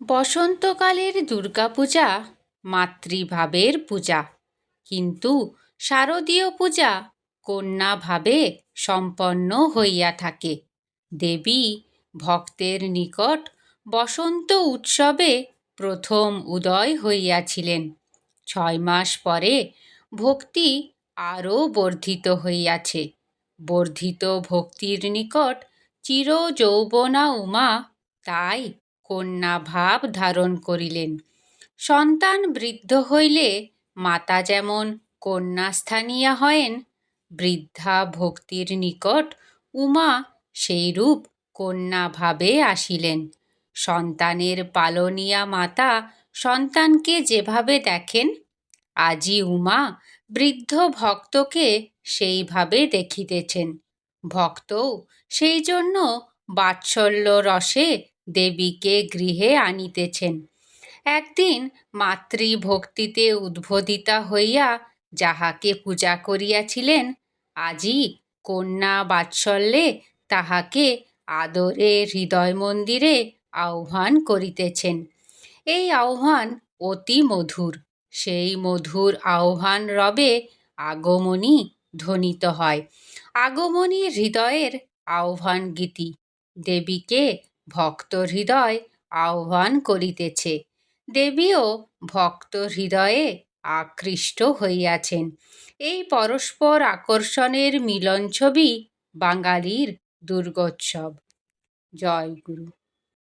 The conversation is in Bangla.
বসন্তকালের দুর্গাপূজা মাতৃভাবের পূজা। কিন্তু শারদীয় পূজা কন্যাভাবে সম্পন্ন হইয়া থাকে। দেবী ভক্তের নিকট বসন্ত উৎসবে প্রথম উদয় হইয়াছিলেন। ছয় মাস পরে ভক্তি আরও বর্ধিত হইয়াছে। বর্ধিত ভক্তির নিকট চির যৌবনা উমা তাই কন্যা ভাব ধারণ করিলেন। সন্তান বৃদ্ধ হইলে মাতা যেমন কন্যাস্থানীয়া হয়েন, বৃদ্ধা ভক্তির নিকট উমা সেইরূপ কন্যা ভাবে আসিলেন। সন্তানের পালনিয়া মাতা সন্তানকে যেভাবে দেখেন, আজি উমা বৃদ্ধ ভক্তকে সেইভাবে দেখিতেছেন। ভক্তও সেই জন্য বাৎসল্য রসে দেবীকে গৃহে আনিতেছেন। একদিন মাতৃভক্তিতে উদ্বোধিতা হইয়া যাহাকে পূজা করিয়াছিলেন, আজি কন্যা বাৎসল্যে তাহাকে আদরে হৃদয় মন্দিরে আহ্বান করিতেছেন। এই আহ্বান অতি মধুর। সেই মধুর আহ্বান রবে আগমনী ধ্বনিত হয়। আগমনী হৃদয়ের আহ্বান গীতি। দেবীকে ভক্ত হৃদয় আহ্বান করিতেছে। দেবীও ভক্ত হৃদয়ে আকৃষ্ট হইয়াছেন। এই পরস্পর আকর্ষণের মিলন ছবি বাঙালির দুর্গোৎসব। জয় গুরু।